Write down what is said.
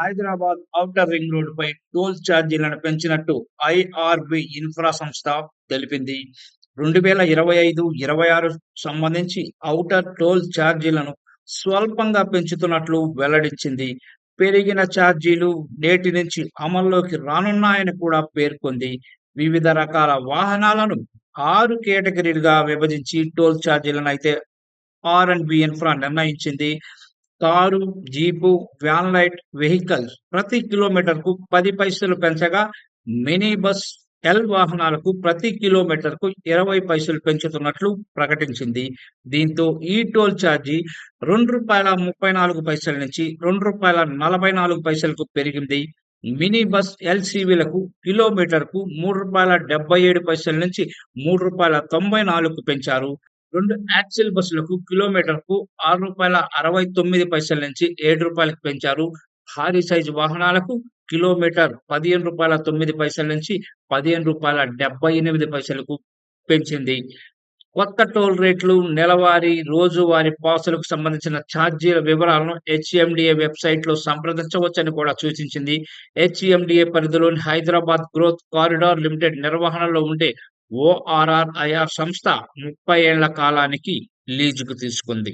Hyderabad outer ring రోడ్డుపై toll ఛార్జీలను పెంచినట్టు ఐఆర్బి ఇన్ఫ్రా సంస్థ తెలిపింది. రెండు వేల ఇరవై ఐదు ఇరవై ఆరు సంబంధించి ఔటర్ టోల్ ఛార్జీలను స్వల్పంగా పెంచుతున్నట్లు వెల్లడించింది. పెరిగిన ఛార్జీలు నేటి నుంచి అమల్లోకి రానున్నాయని కూడా పేర్కొంది. వివిధ రకాల వాహనాలను ఆరు కేటగిరీలుగా విభజించి టోల్ ఛార్జీలను అయితే ఆర్ అండ్ బి ఇన్ఫ్రా నిర్ణయించింది. Car jeep van light vehicle ప్రతి కిలోమీటర్కు పది పైసలు పెంచగా మినీ బస్ ఎల్ వాహనాలకు ప్రతి కిలోమీటర్కు ఇరవై పైసలు పెంచుతున్నట్లు ప్రకటించింది. దీంతో ఈ టోల్ ఛార్జీ రెండు రూపాయల ముప్పై నాలుగు పైసల నుంచి రెండు రూపాయల నలభై నాలుగు పైసలకు పెరిగింది. మినీ బస్ ఎల్సీవీలకు కిలోమీటర్కు మూడు రూపాయల డెబ్బై ఏడు పైసల నుంచి మూడు రూపాయల తొంభై నాలుగు పెంచారు. రెండు యాక్సిల్ బస్సులకు కిలోమీటర్కు ఆరు రూపాయల అరవై తొమ్మిది పైసల నుంచి ఏడు రూపాయలకు పెంచారు. భారీ సైజు వాహనాలకు కిలోమీటర్ పదిహేను రూపాయల తొమ్మిది పైసల నుంచి పదిహేను రూపాయల డెబ్బై ఎనిమిది పైసలకు పెంచింది. కొత్త టోల్ రేట్లు నెలవారీ రోజువారీ పాసులకు సంబంధించిన ఛార్జీల వివరాలను హెచ్ఎండిఏ వెబ్సైట్లో సంప్రదించవచ్చని కూడా సూచించింది. హెచ్ఎండిఏ పరిధిలోని హైదరాబాద్ గ్రోత్ కారిడార్ లిమిటెడ్ నిర్వహణలో ఉండే ఓఆర్ఆర్ఐఆర్ సంస్థ ముప్పై ఏళ్ళ కాలానికి లీజుకు తీసుకుంది.